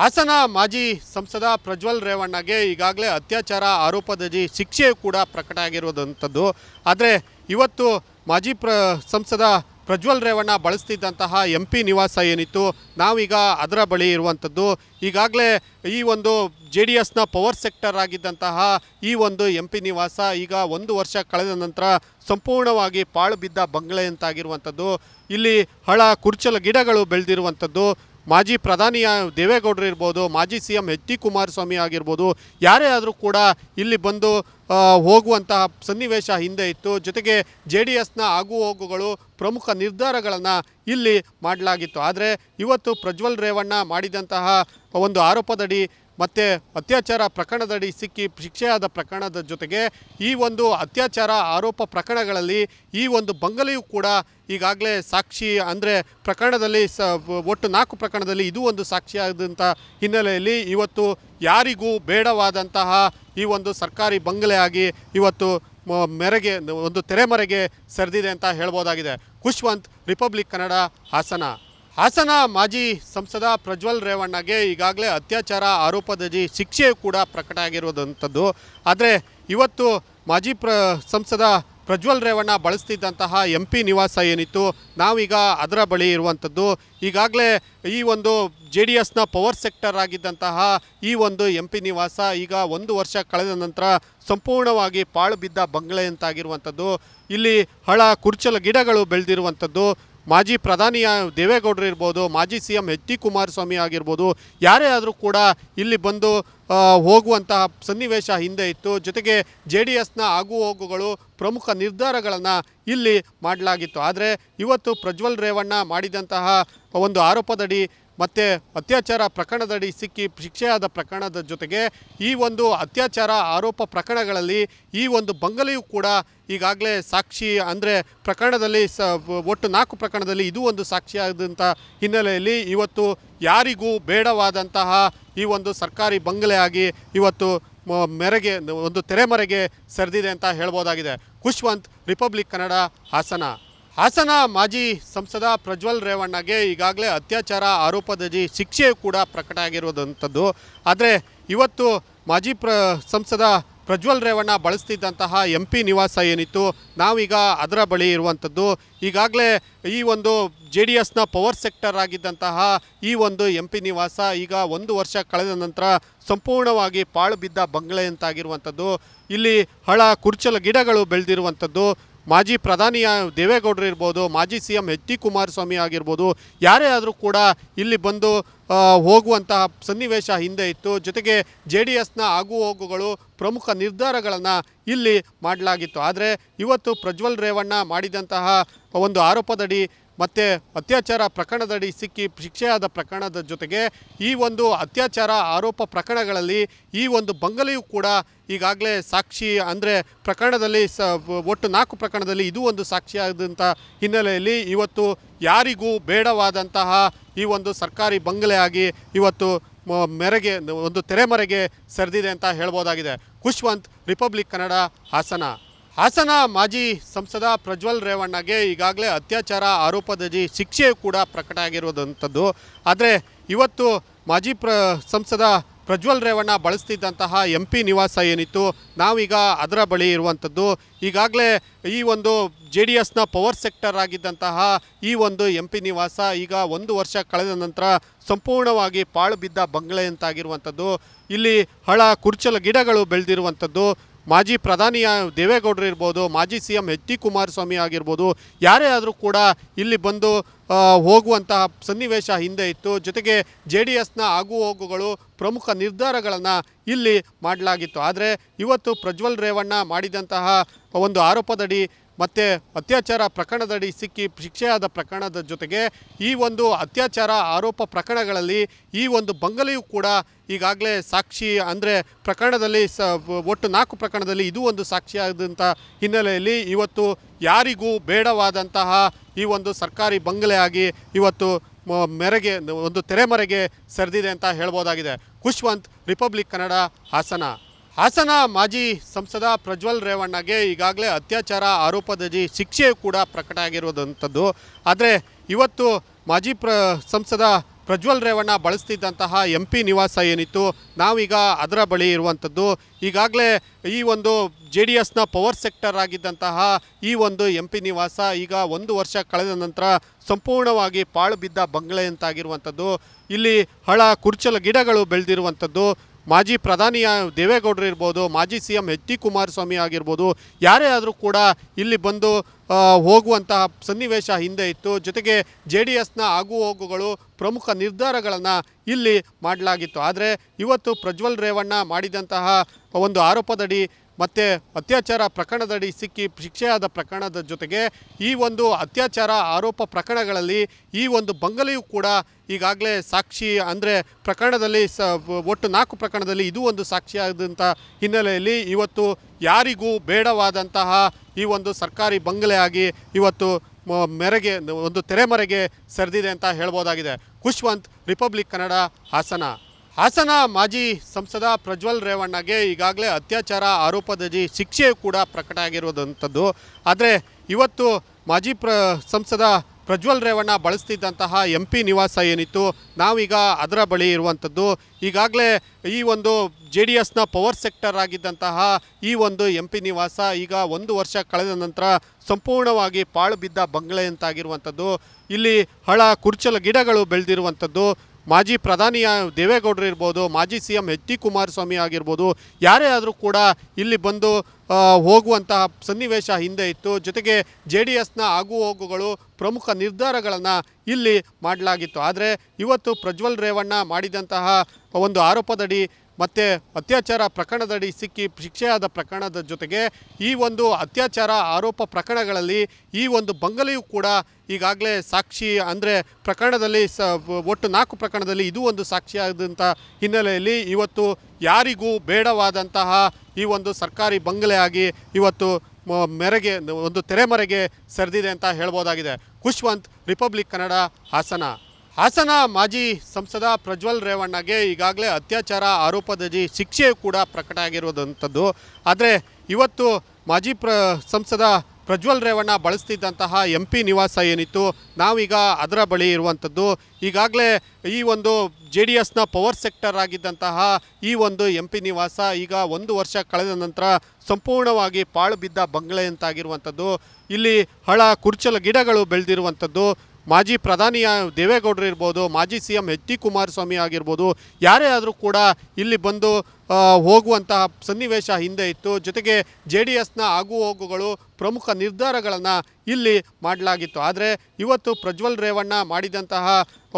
ಹಾಸನ ಮಾಜಿ ಸಂಸದ ಪ್ರಜ್ವಲ್ ರೇವಣ್ಣಗೆ ಈಗಾಗಲೇ ಅತ್ಯಾಚಾರ ಆರೋಪದಡಿ ಶಿಕ್ಷೆ ಕೂಡ ಪ್ರಕಟ ಆಗಿರುವಂಥದ್ದು. ಆದರೆ ಇವತ್ತು ಮಾಜಿ ಪ್ರ, ಸಂಸದ ಪ್ರಜ್ವಲ್ ರೇವಣ್ಣ ಬಳಸ್ತಿದ್ದಂತಹ ಎಂ ಪಿ ನಿವಾಸ ಏನಿತ್ತು, ನಾವೀಗ ಅದರ ಬಳಿ ಇರುವಂಥದ್ದು. ಈಗಾಗಲೇ ಈ ಒಂದು ಜೆ ಡಿ ಎಸ್ನ ಪವರ್ ಸೆಕ್ಟರ್ ಆಗಿದ್ದಂತಹ ಈ ಒಂದು ಎಂ ಪಿ ನಿವಾಸ ಈಗ ಒಂದು ವರ್ಷ ಕಳೆದ ನಂತರ ಸಂಪೂರ್ಣವಾಗಿ ಪಾಳು ಬಿದ್ದ ಬಂಗ್ಲೆಯಂತಾಗಿರುವಂಥದ್ದು ಇಲ್ಲಿ ಹಳ ಕುರ್ಚಲ ಗಿಡಗಳು ಬೆಳೆದಿರುವಂಥದ್ದು. ಮಾಜಿ ಪ್ರಧಾನಿ ದೇವೇಗೌಡರು ಇರ್ಬೋದು, ಮಾಜಿ C M H D Kumaraswamy ಆಗಿರ್ಬೋದು, ಯಾರೇ ಆದರೂ ಕೂಡ ಇಲ್ಲಿ ಬಂದು ಹೋಗುವಂತಹ ಸನ್ನಿವೇಶ ಹಿಂದೆ ಇತ್ತು. ಜೊತೆಗೆ ಜೆ ಡಿ ಎಸ್ನ ಆಗು ಹೋಗುಗಳು ಪ್ರಮುಖ ನಿರ್ಧಾರಗಳನ್ನು ಇಲ್ಲಿ ಮಾಡಲಾಗಿತ್ತು. ಆದರೆ ಇವತ್ತು ಪ್ರಜ್ವಲ್ ರೇವಣ್ಣ ಮಾಡಿದಂತಹ ಒಂದು ಆರೋಪದಡಿ ಮತ್ತು ಅತ್ಯಾಚಾರ ಪ್ರಕರಣದಡಿ ಸಿಕ್ಕಿ ಶಿಕ್ಷೆಯಾದ ಪ್ರಕರಣದ ಜೊತೆಗೆ ಈ ಒಂದು ಅತ್ಯಾಚಾರ ಆರೋಪ ಪ್ರಕರಣಗಳಲ್ಲಿ ಈ ಒಂದು ಬಂಗಲೆಯೂ ಕೂಡ ಈಗಾಗಲೇ ಸಾಕ್ಷಿ ಅಂದರೆ ಪ್ರಕರಣದಲ್ಲಿ ಸ, ಒಟ್ಟು ನಾಲ್ಕು ಪ್ರಕರಣದಲ್ಲಿ ಇದು ಒಂದು ಸಾಕ್ಷಿಯಾದಂಥ ಹಿನ್ನೆಲೆಯಲ್ಲಿ ಇವತ್ತು ಯಾರಿಗೂ ಬೇಡವಾದಂತಹ ಈ ಒಂದು ಸರ್ಕಾರಿ ಬಂಗಲೆ ಆಗಿ ಇವತ್ತು ಮೆರೆಗೆ, ಒಂದು ತೆರೆಮರೆಗೆ ಸರಿದಿದೆ ಅಂತ ಹೇಳ್ಬೋದಾಗಿದೆ. ಖುಷ್ವಂತ್ ರಿಪಬ್ಲಿಕ್ ಕನ್ನಡ, ಹಾಸನ. ಹಾಸನ ಮಾಜಿ ಸಂಸದ ಪ್ರಜ್ವಲ್ ರೇವಣ್ಣಗೆ ಈಗಾಗಲೇ ಅತ್ಯಾಚಾರ ಆರೋಪದಡಿ ಶಿಕ್ಷೆ ಕೂಡ ಪ್ರಕಟ ಆಗಿರುವಂಥದ್ದು. ಆದರೆ ಇವತ್ತು ಮಾಜಿ ಪ್ರ, ಸಂಸದ ಪ್ರಜ್ವಲ್ ರೇವಣ್ಣ ಬಳಸ್ತಿದ್ದಂತಹ ಎಂ ಪಿ ನಿವಾಸ ಏನಿತ್ತು, ನಾವೀಗ ಅದರ ಬಳಿ ಇರುವಂಥದ್ದು. ಈಗಾಗಲೇ ಈ ಒಂದು ಜೆ ಡಿ ಎಸ್ನ ಪವರ್ ಸೆಕ್ಟರ್ ಆಗಿದ್ದಂತಹ ಈ ಒಂದು ಎಂ ಪಿ ನಿವಾಸ ಈಗ ಒಂದು ವರ್ಷ ಕಳೆದ ನಂತರ ಸಂಪೂರ್ಣವಾಗಿ ಪಾಳು ಬಿದ್ದ ಬಂಗಲೆ ಅಂತಾಗಿರುವಂಥದ್ದು. ಇಲ್ಲಿ ಹಳ ಕುರ್ಚಲ ಗಿಡಗಳು ಬೆಳೆದಿರುವಂಥದ್ದು. ಮಾಜಿ ಪ್ರಧಾನಿ ದೇವೇಗೌಡರು ಇರ್ಬೋದು, ಮಾಜಿ C M H D Kumaraswamy ಆಗಿರ್ಬೋದು, ಯಾರೇ ಆದರೂ ಕೂಡ ಇಲ್ಲಿ ಬಂದು ಹೋಗುವಂತಹ ಸನ್ನಿವೇಶ ಹಿಂದೆ ಇತ್ತು. ಜೊತೆಗೆ ಜೆ ಡಿ ಎಸ್ನ ಆಗು ಹೋಗುಗಳು ಪ್ರಮುಖ ನಿರ್ಧಾರಗಳನ್ನು ಇಲ್ಲಿ ಮಾಡಲಾಗಿತ್ತು. ಆದರೆ ಇವತ್ತು ಪ್ರಜ್ವಲ್ ರೇವಣ್ಣ ಮಾಡಿದಂತಹ ಒಂದು ಆರೋಪದಡಿ ಮತ್ತು ಅತ್ಯಾಚಾರ ಪ್ರಕರಣದಡಿ ಸಿಕ್ಕಿ ಶಿಕ್ಷೆಯಾದ ಪ್ರಕರಣದ ಜೊತೆಗೆ ಈ ಒಂದು ಅತ್ಯಾಚಾರ ಆರೋಪ ಪ್ರಕರಣಗಳಲ್ಲಿ ಈ ಒಂದು ಬಂಗಲೆಯೂ ಕೂಡ ಈಗಾಗಲೇ ಸಾಕ್ಷಿ ಅಂದರೆ ಪ್ರಕರಣದಲ್ಲಿ ಸ, ಒಟ್ಟು ನಾಲ್ಕು ಪ್ರಕರಣದಲ್ಲಿ ಇದು ಒಂದು ಸಾಕ್ಷಿಯಾದಂಥ ಹಿನ್ನೆಲೆಯಲ್ಲಿ ಇವತ್ತು ಯಾರಿಗೂ ಬೇಡವಾದಂತಹ ಈ ಒಂದು ಸರ್ಕಾರಿ ಬಂಗಲೆ ಆಗಿ ಇವತ್ತು ಮೆರೆಗೆ, ಒಂದು ತೆರೆಮರೆಗೆ ಸರಿದಿದೆ ಅಂತ ಹೇಳ್ಬೋದಾಗಿದೆ. ಖುಷ್ವಂತ್ ರಿಪಬ್ಲಿಕ್ ಕನ್ನಡ, ಹಾಸನ. ಹಾಸನ ಮಾಜಿ ಸಂಸದ ಪ್ರಜ್ವಲ್ ರೇವಣ್ಣಗೆ ಈಗಾಗಲೇ ಅತ್ಯಾಚಾರ ಆರೋಪದಡಿ ಶಿಕ್ಷೆ ಕೂಡ ಪ್ರಕಟ ಆಗಿರುವಂಥದ್ದು. ಆದರೆ ಇವತ್ತು ಮಾಜಿ ಪ್ರ, ಸಂಸದ ಪ್ರಜ್ವಲ್ ರೇವಣ್ಣ ಬಳಸ್ತಿದ್ದಂತಹ ಎಂ ಪಿ ನಿವಾಸ ಏನಿತ್ತು, ನಾವೀಗ ಅದರ ಬಳಿ ಇರುವಂಥದ್ದು. ಈಗಾಗಲೇ ಈ ಒಂದು ಜೆ ಡಿ ಎಸ್ನ ಪವರ್ ಸೆಕ್ಟರ್ ಆಗಿದ್ದಂತಹ ಈ ಒಂದು ಎಂ ಪಿ ನಿವಾಸ ಈಗ ಒಂದು ವರ್ಷ ಕಳೆದ ನಂತರ ಸಂಪೂರ್ಣವಾಗಿ ಪಾಳು ಬಿದ್ದ ಬಂಗಲೆ ಅಂತಾಗಿರುವಂಥದ್ದು. ಇಲ್ಲಿ ಹಳ ಕುರ್ಚಲ ಗಿಡಗಳು ಬೆಳೆದಿರುವಂಥದ್ದು. ಮಾಜಿ ಪ್ರಧಾನಿ ದೇವೇಗೌಡರು ಇರ್ಬೋದು, ಮಾಜಿ C M H D Kumaraswamy ಆಗಿರ್ಬೋದು, ಯಾರೇ ಆದರೂ ಕೂಡ ಇಲ್ಲಿ ಬಂದು ಹೋಗುವಂತಹ ಸನ್ನಿವೇಶ ಹಿಂದೆ ಇತ್ತು. ಜೊತೆಗೆ ಜೆ ಡಿ ಎಸ್ನ ಆಗು ಹೋಗುಗಳು ಪ್ರಮುಖ ನಿರ್ಧಾರಗಳನ್ನು ಇಲ್ಲಿ ಮಾಡಲಾಗಿತ್ತು. ಆದರೆ ಇವತ್ತು ಪ್ರಜ್ವಲ್ ರೇವಣ್ಣ ಮಾಡಿದಂತಹ ಒಂದು ಆರೋಪದಡಿ ಮತ್ತು ಅತ್ಯಾಚಾರ ಪ್ರಕರಣದಡಿ ಸಿಕ್ಕಿ ಶಿಕ್ಷೆಯಾದ ಪ್ರಕರಣದ ಜೊತೆಗೆ ಈ ಒಂದು ಅತ್ಯಾಚಾರ ಆರೋಪ ಪ್ರಕರಣಗಳಲ್ಲಿ ಈ ಒಂದು ಬಂಗಲೆಯೂ ಕೂಡ ಈಗಾಗಲೇ ಸಾಕ್ಷಿ ಅಂದರೆ ಪ್ರಕರಣದಲ್ಲಿ ಸ, ಒಟ್ಟು ನಾಲ್ಕು ಪ್ರಕರಣದಲ್ಲಿ ಇದು ಒಂದು ಸಾಕ್ಷಿಯಾದಂಥ ಹಿನ್ನೆಲೆಯಲ್ಲಿ ಇವತ್ತು ಯಾರಿಗೂ ಬೇಡವಾದಂತಹ ಈ ಒಂದು ಸರ್ಕಾರಿ ಬಂಗಲೆ ಆಗಿ ಇವತ್ತು ಮೆರೆಗೆ, ಒಂದು ತೆರೆಮರೆಗೆ ಸರಿದಿದೆ ಅಂತ ಹೇಳ್ಬೋದಾಗಿದೆ. ಖುಷ್ವಂತ್ ರಿಪಬ್ಲಿಕ್ ಕನ್ನಡ, ಹಾಸನ. ಹಾಸನ ಮಾಜಿ ಸಂಸದ ಪ್ರಜ್ವಲ್ ರೇವಣ್ಣಗೆ ಈಗಾಗಲೇ ಅತ್ಯಾಚಾರ ಆರೋಪದಡಿ ಶಿಕ್ಷೆ ಕೂಡ ಪ್ರಕಟ ಆಗಿರುವಂಥದ್ದು. ಆದರೆ ಇವತ್ತು ಮಾಜಿ ಪ್ರ, ಸಂಸದ ಪ್ರಜ್ವಲ್ ರೇವಣ್ಣ ಬಳಸ್ತಿದ್ದಂತಹ ಎಂ ಪಿ ನಿವಾಸ ಏನಿತ್ತು, ನಾವೀಗ ಅದರ ಬಳಿ ಇರುವಂಥದ್ದು. ಈಗಾಗಲೇ ಈ ಒಂದು ಜೆ ಡಿ ಎಸ್ನ ಪವರ್ ಸೆಕ್ಟರ್ ಆಗಿದ್ದಂತಹ ಈ ಒಂದು ಎಂ ಪಿ ನಿವಾಸ ಈಗ ಒಂದು ವರ್ಷ ಕಳೆದ ನಂತರ ಸಂಪೂರ್ಣವಾಗಿ ಪಾಳು ಬಿದ್ದ ಬಂಗಲೆ ಅಂತಾಗಿರುವಂಥದ್ದು. ಇಲ್ಲಿ ಹಳ ಕುರ್ಚಲ ಗಿಡಗಳು ಬೆಳೆದಿರುವಂಥದ್ದು. ಮಾಜಿ ಪ್ರಧಾನಿ ದೇವೇಗೌಡರು ಇರ್ಬೋದು, ಮಾಜಿ C M H D Kumaraswamy ಆಗಿರ್ಬೋದು, ಯಾರೇ ಆದರೂ ಕೂಡ ಇಲ್ಲಿ ಬಂದು ಹೋಗುವಂತಹ ಸನ್ನಿವೇಶ ಹಿಂದೆ ಇತ್ತು. ಜೊತೆಗೆ ಜೆ ಡಿ ಎಸ್ನ ಆಗು ಹೋಗುಗಳು ಪ್ರಮುಖ ನಿರ್ಧಾರಗಳನ್ನು ಇಲ್ಲಿ ಮಾಡಲಾಗಿತ್ತು. ಆದರೆ ಇವತ್ತು ಪ್ರಜ್ವಲ್ ರೇವಣ್ಣ ಮಾಡಿದಂತಹ ಒಂದು ಆರೋಪದಡಿ ಮತ್ತು ಅತ್ಯಾಚಾರ ಪ್ರಕರಣದಡಿ ಸಿಕ್ಕಿ ಶಿಕ್ಷೆಯಾದ ಪ್ರಕರಣದ ಜೊತೆಗೆ ಈ ಒಂದು ಅತ್ಯಾಚಾರ ಆರೋಪ ಪ್ರಕರಣಗಳಲ್ಲಿ ಈ ಒಂದು ಬಂಗಲೆಯೂ ಕೂಡ ಈಗಾಗಲೇ ಸಾಕ್ಷಿ ಅಂದರೆ ಪ್ರಕರಣದಲ್ಲಿ ಸ, ಒಟ್ಟು ನಾಲ್ಕು ಪ್ರಕರಣದಲ್ಲಿ ಇದು ಒಂದು ಸಾಕ್ಷಿಯಾದಂಥ ಹಿನ್ನೆಲೆಯಲ್ಲಿ ಇವತ್ತು ಯಾರಿಗೂ ಬೇಡವಾದಂತಹ ಈ ಒಂದು ಸರ್ಕಾರಿ ಬಂಗಲೆ ಆಗಿ ಇವತ್ತು ಮೆರೆಗೆ, ಒಂದು ತೆರೆಮರೆಗೆ ಸರಿದಿದೆ ಅಂತ ಹೇಳ್ಬೋದಾಗಿದೆ. ಖುಷ್ವಂತ್ ರಿಪಬ್ಲಿಕ್ ಕನ್ನಡ, ಹಾಸನ. ಹಾಸನ ಮಾಜಿ ಸಂಸದ ಪ್ರಜ್ವಲ್ ರೇವಣ್ಣಗೆ ಈಗಾಗಲೇ ಅತ್ಯಾಚಾರ ಆರೋಪದಡಿ ಶಿಕ್ಷೆ ಕೂಡ ಪ್ರಕಟ ಆಗಿರುವಂಥದ್ದು. ಆದರೆ ಇವತ್ತು ಮಾಜಿ ಪ್ರ, ಸಂಸದ ಪ್ರಜ್ವಲ್ ರೇವಣ್ಣ ಬಳಸ್ತಿದ್ದಂತಹ ಎಂ ಪಿ ನಿವಾಸ ಏನಿತ್ತು, ನಾವೀಗ ಅದರ ಬಳಿ ಇರುವಂಥದ್ದು. ಈಗಾಗಲೇ ಈ ಒಂದು ಜೆ ಡಿ ಎಸ್ನ ಪವರ್ ಸೆಕ್ಟರ್ ಆಗಿದ್ದಂತಹ ಈ ಒಂದು ಎಂ ಪಿ ನಿವಾಸ ಈಗ ಒಂದು ವರ್ಷ ಕಳೆದ ನಂತರ ಸಂಪೂರ್ಣವಾಗಿ ಪಾಳು ಬಿದ್ದ ಬಂಗಲೆ ಅಂತಾಗಿರುವಂಥದ್ದು. ಇಲ್ಲಿ ಹಳ ಕುರ್ಚಲ ಗಿಡಗಳು ಬೆಳೆದಿರುವಂಥದ್ದು. ಮಾಜಿ ಪ್ರಧಾನಿ ದೇವೇಗೌಡರು ಇರ್ಬೋದು, ಮಾಜಿ C M H D Kumaraswamy ಆಗಿರ್ಬೋದು, ಯಾರೇ ಆದರೂ ಕೂಡ ಇಲ್ಲಿ ಬಂದು ಹೋಗುವಂತಹ ಸನ್ನಿವೇಶ ಹಿಂದೆ ಇತ್ತು. ಜೊತೆಗೆ ಜೆ ಡಿ ಎಸ್ನ ಆಗು ಹೋಗುಗಳು ಪ್ರಮುಖ ನಿರ್ಧಾರಗಳನ್ನು ಇಲ್ಲಿ ಮಾಡಲಾಗಿತ್ತು. ಆದರೆ ಇವತ್ತು ಪ್ರಜ್ವಲ್ ರೇವಣ್ಣ ಮಾಡಿದಂತಹ ಒಂದು ಆರೋಪದಡಿ ಮತ್ತು ಅತ್ಯಾಚಾರ ಪ್ರಕರಣದಡಿ ಸಿಕ್ಕಿ ಶಿಕ್ಷೆಯಾದ ಪ್ರಕರಣದ ಜೊತೆಗೆ ಈ ಒಂದು ಅತ್ಯಾಚಾರ ಆರೋಪ ಪ್ರಕರಣಗಳಲ್ಲಿ ಈ ಒಂದು ಬಂಗಲೆಯೂ ಕೂಡ ಈಗಾಗಲೇ ಸಾಕ್ಷಿ ಅಂದರೆ ಪ್ರಕರಣದಲ್ಲಿ ಸ, ಒಟ್ಟು ನಾಲ್ಕು ಪ್ರಕರಣದಲ್ಲಿ ಇದು ಒಂದು ಸಾಕ್ಷಿಯಾದಂಥ ಹಿನ್ನೆಲೆಯಲ್ಲಿ ಇವತ್ತು ಯಾರಿಗೂ ಬೇಡವಾದಂತಹ ಈ ಒಂದು ಸರ್ಕಾರಿ ಬಂಗಲೆ ಆಗಿ ಇವತ್ತು ಮೆರೆಗೆ, ಒಂದು ತೆರೆಮರೆಗೆ ಸರಿದಿದೆ ಅಂತ ಹೇಳ್ಬೋದಾಗಿದೆ. ಖುಷ್ವಂತ್ ರಿಪಬ್ಲಿಕ್ ಕನ್ನಡ, ಹಾಸನ. ಹಾಸನ ಮಾಜಿ ಸಂಸದ ಪ್ರಜ್ವಲ್ ರೇವಣ್ಣಗೆ ಈಗಾಗಲೇ ಅತ್ಯಾಚಾರ ಆರೋಪದಡಿ ಶಿಕ್ಷೆಯೂ ಕೂಡ ಪ್ರಕಟ ಆಗಿರುವಂಥದ್ದು. ಆದರೆ ಇವತ್ತು ಮಾಜಿ ಪ್ರ, ಸಂಸದ ಪ್ರಜ್ವಲ್ ರೇವಣ್ಣ ಬಳಸ್ತಿದ್ದಂತಹ ಎಂ ಪಿ ನಿವಾಸ ಏನಿತ್ತು, ನಾವೀಗ ಅದರ ಬಳಿ ಇರುವಂಥದ್ದು. ಈಗಾಗಲೇ ಈ ಒಂದು ಜೆ ಡಿ ಎಸ್ನ ಪವರ್ ಸೆಕ್ಟರ್ ಆಗಿದ್ದಂತಹ ಈ ಒಂದು ಎಂ ಪಿ ನಿವಾಸ ಈಗ ಒಂದು ವರ್ಷ ಕಳೆದ ನಂತರ ಸಂಪೂರ್ಣವಾಗಿ ಪಾಳು ಬಿದ್ದ ಬಂಗಲೆ ಅಂತಾಗಿರುವಂಥದ್ದು. ಇಲ್ಲಿ ಹಳ ಕುರ್ಚಲ ಗಿಡಗಳು ಬೆಳೆದಿರುವಂಥದ್ದು. ಮಾಜಿ ಪ್ರಧಾನಿ ದೇವೇಗೌಡರು ಇರ್ಬೋದು, ಮಾಜಿ C M H D Kumaraswamy ಆಗಿರ್ಬೋದು, ಯಾರೇ ಆದರೂ ಕೂಡ ಇಲ್ಲಿ ಬಂದು ಹೋಗುವಂತಹ ಸನ್ನಿವೇಶ ಹಿಂದೆ ಇತ್ತು. ಜೊತೆಗೆ ಜೆ ಡಿ ಎಸ್ನ ಆಗು ಹೋಗುಗಳು ಪ್ರಮುಖ ನಿರ್ಧಾರಗಳನ್ನು ಇಲ್ಲಿ ಮಾಡಲಾಗಿತ್ತು. ಆದರೆ ಇವತ್ತು ಪ್ರಜ್ವಲ್ ರೇವಣ್ಣ ಮಾಡಿದಂತಹ ಒಂದು ಆರೋಪದಡಿ ಮತ್ತು ಅತ್ಯಾಚಾರ ಪ್ರಕರಣದಡಿ ಸಿಕ್ಕಿ ಶಿಕ್ಷೆಯಾದ ಪ್ರಕರಣದ ಜೊತೆಗೆ ಈ ಒಂದು ಅತ್ಯಾಚಾರ ಆರೋಪ ಪ್ರಕರಣಗಳಲ್ಲಿ ಈ ಒಂದು ಬಂಗಲೆಯೂ ಕೂಡ ಈಗಾಗಲೇ ಸಾಕ್ಷಿ ಅಂದರೆ ಪ್ರಕರಣದಲ್ಲಿ ಸ, ಒಟ್ಟು ನಾಲ್ಕು ಪ್ರಕರಣದಲ್ಲಿ ಇದು ಒಂದು ಸಾಕ್ಷಿಯಾದಂಥ ಹಿನ್ನೆಲೆಯಲ್ಲಿ ಇವತ್ತು ಯಾರಿಗೂ ಬೇಡವಾದಂತಹ ಈ ಒಂದು ಸರ್ಕಾರಿ ಬಂಗಲೆ ಆಗಿ ಇವತ್ತು ಮೆರೆಗೆ, ಒಂದು ತೆರೆಮರೆಗೆ ಸರಿದಿದೆ ಅಂತ ಹೇಳ್ಬೋದಾಗಿದೆ. ಖುಷ್ವಂತ್ ರಿಪಬ್ಲಿಕ್ ಕನ್ನಡ, ಹಾಸನ. ಹಾಸನ ಮಾಜಿ ಸಂಸದ ಪ್ರಜ್ವಲ್ ರೇವಣ್ಣಗೆ ಈಗಾಗಲೇ ಅತ್ಯಾಚಾರ ಆರೋಪದಡಿ ಶಿಕ್ಷೆಯೂ ಕೂಡ ಪ್ರಕಟ ಆಗಿರುವಂಥದ್ದು. ಆದರೆ ಇವತ್ತು ಮಾಜಿ ಪ್ರ, ಸಂಸದ ಪ್ರಜ್ವಲ್ ರೇವಣ್ಣ ಬಳಸ್ತಿದ್ದಂತಹ ಎಂ ಪಿ ನಿವಾಸ ಏನಿತ್ತು, ನಾವೀಗ ಅದರ ಬಳಿ ಇರುವಂಥದ್ದು. ಈಗಾಗಲೇ ಈ ಒಂದು ಜೆ ಡಿ ಎಸ್ನ ಪವರ್ ಸೆಕ್ಟರ್ ಆಗಿದ್ದಂತಹ ಈ ಒಂದು ಎಂ ಪಿ ನಿವಾಸ ಈಗ ಒಂದು ವರ್ಷ ಕಳೆದ ನಂತರ ಸಂಪೂರ್ಣವಾಗಿ ಪಾಳು ಬಿದ್ದ ಬಂಗಲೆ ಅಂತಾಗಿರುವಂಥದ್ದು. ಇಲ್ಲಿ ಹಳ ಕುರ್ಚಲ ಗಿಡಗಳು ಬೆಳೆದಿರುವಂಥದ್ದು. ಮಾಜಿ ಪ್ರಧಾನಿ ದೇವೇಗೌಡರು ಇರ್ಬೋದು, ಮಾಜಿ C M H D Kumaraswamy ಆಗಿರ್ಬೋದು, ಯಾರೇ ಆದರೂ ಕೂಡ ಇಲ್ಲಿ ಬಂದು ಹೋಗುವಂತಹ ಸನ್ನಿವೇಶ ಹಿಂದೆ ಇತ್ತು. ಜೊತೆಗೆ ಜೆ ಡಿ ಎಸ್ನ ಆಗು ಹೋಗುಗಳು ಪ್ರಮುಖ ನಿರ್ಧಾರಗಳನ್ನು ಇಲ್ಲಿ ಮಾಡಲಾಗಿತ್ತು. ಆದರೆ ಇವತ್ತು ಪ್ರಜ್ವಲ್ ರೇವಣ್ಣ ಮಾಡಿದಂತಹ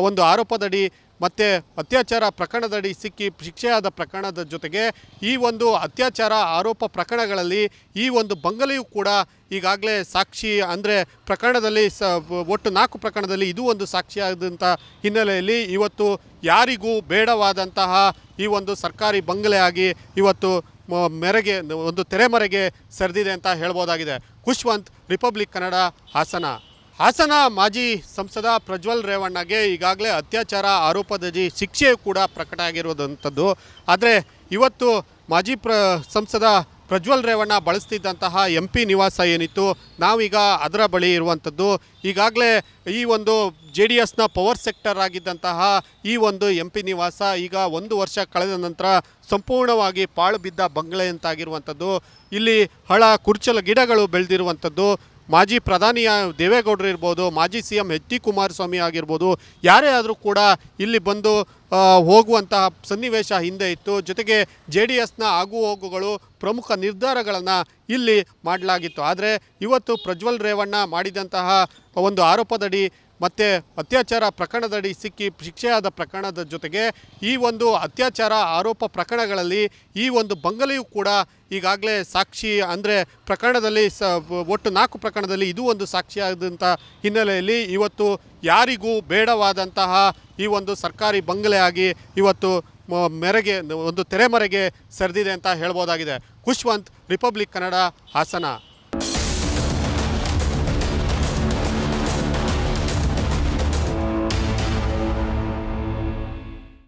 ಒಂದು ಆರೋಪದಡಿ ಮತ್ತು ಅತ್ಯಾಚಾರ ಪ್ರಕರಣದಡಿ ಸಿಕ್ಕಿ ಶಿಕ್ಷೆಯಾದ ಪ್ರಕರಣದ ಜೊತೆಗೆ ಈ ಒಂದು ಅತ್ಯಾಚಾರ ಆರೋಪ ಪ್ರಕರಣಗಳಲ್ಲಿ ಈ ಒಂದು ಬಂಗಲೆಯೂ ಕೂಡ ಈಗಾಗಲೇ ಸಾಕ್ಷಿ ಅಂದರೆ ಪ್ರಕರಣದಲ್ಲಿ ಸ, ಒಟ್ಟು ನಾಲ್ಕು ಪ್ರಕರಣದಲ್ಲಿ ಇದು ಒಂದು ಸಾಕ್ಷಿಯಾದಂಥ ಹಿನ್ನೆಲೆಯಲ್ಲಿ ಇವತ್ತು ಯಾರಿಗೂ ಬೇಡವಾದಂತಹ ಈ ಒಂದು ಸರ್ಕಾರಿ ಬಂಗಲೆ ಆಗಿ ಇವತ್ತು ಮೆರೆಗೆ, ಒಂದು ತೆರೆಮರೆಗೆ ಸರಿದಿದೆ ಅಂತ ಹೇಳ್ಬೋದಾಗಿದೆ. ಖುಷ್ವಂತ್ ರಿಪಬ್ಲಿಕ್ ಕನ್ನಡ, ಹಾಸನ. ಹಾಸನ ಮಾಜಿ ಸಂಸದ ಪ್ರಜ್ವಲ್ ರೇವಣ್ಣಗೆ ಈಗಾಗಲೇ ಅತ್ಯಾಚಾರ ಆರೋಪದಡಿ ಶಿಕ್ಷೆ ಕೂಡ ಪ್ರಕಟ ಆಗಿರುವಂಥದ್ದು. ಆದರೆ ಇವತ್ತು ಮಾಜಿ ಪ್ರ, ಸಂಸದ ಪ್ರಜ್ವಲ್ ರೇವಣ್ಣ ಬಳಸ್ತಿದ್ದಂತಹ ಎಂ ಪಿ ನಿವಾಸ ಏನಿತ್ತು, ನಾವೀಗ ಅದರ ಬಳಿ ಇರುವಂಥದ್ದು. ಈಗಾಗಲೇ ಈ ಒಂದು ಜೆ ಡಿ ಎಸ್ನ ಪವರ್ ಸೆಕ್ಟರ್ ಆಗಿದ್ದಂತಹ ಈ ಒಂದು ಎಂ ಪಿ ನಿವಾಸ ಈಗ ಒಂದು ವರ್ಷ ಕಳೆದ ನಂತರ ಸಂಪೂರ್ಣವಾಗಿ ಪಾಳು ಬಿದ್ದ ಬಂಗಲೆ ಅಂತಾಗಿರುವಂಥದ್ದು. ಇಲ್ಲಿ ಹಳ ಕುರ್ಚಲ ಗಿಡಗಳು ಬೆಳೆದಿರುವಂಥದ್ದು. ಮಾಜಿ ಪ್ರಧಾನಿ ದೇವೇಗೌಡರು ಇರ್ಬೋದು, ಮಾಜಿ C M H D Kumaraswamy ಆಗಿರ್ಬೋದು, ಯಾರೇ ಆದರೂ ಕೂಡ ಇಲ್ಲಿ ಬಂದು ಹೋಗುವಂತಹ ಸನ್ನಿವೇಶ ಹಿಂದೆ ಇತ್ತು. ಜೊತೆಗೆ ಜೆ ಡಿ ಎಸ್ನ ಆಗು ಹೋಗುಗಳು ಪ್ರಮುಖ ನಿರ್ಧಾರಗಳನ್ನು ಇಲ್ಲಿ ಮಾಡಲಾಗಿತ್ತು. ಆದರೆ ಇವತ್ತು ಪ್ರಜ್ವಲ್ ರೇವಣ್ಣ ಮಾಡಿದಂತಹ ಒಂದು ಆರೋಪದಡಿ ಮತ್ತು ಅತ್ಯಾಚಾರ ಪ್ರಕರಣದಡಿ ಸಿಕ್ಕಿ ಶಿಕ್ಷೆಯಾದ ಪ್ರಕರಣದ ಜೊತೆಗೆ ಈ ಒಂದು ಅತ್ಯಾಚಾರ ಆರೋಪ ಪ್ರಕರಣಗಳಲ್ಲಿ ಈ ಒಂದು ಬಂಗಲೆಯೂ ಕೂಡ ಈಗಾಗಲೇ ಸಾಕ್ಷಿ ಅಂದರೆ ಪ್ರಕರಣದಲ್ಲಿ ಸ, ಒಟ್ಟು ನಾಲ್ಕು ಪ್ರಕರಣದಲ್ಲಿ ಇದು ಒಂದು ಸಾಕ್ಷಿಯಾದಂಥ ಹಿನ್ನೆಲೆಯಲ್ಲಿ ಇವತ್ತು ಯಾರಿಗೂ ಬೇಡವಾದಂತಹ ಈ ಒಂದು ಸರ್ಕಾರಿ ಬಂಗಲೆ ಆಗಿ ಇವತ್ತು ಮೆರೆಗೆ, ಒಂದು ತೆರೆಮರೆಗೆ ಸರಿದಿದೆ ಅಂತ ಹೇಳ್ಬೋದಾಗಿದೆ. ಖುಷ್ವಂತ್ ರಿಪಬ್ಲಿಕ್ ಕನ್ನಡ, ಹಾಸನ.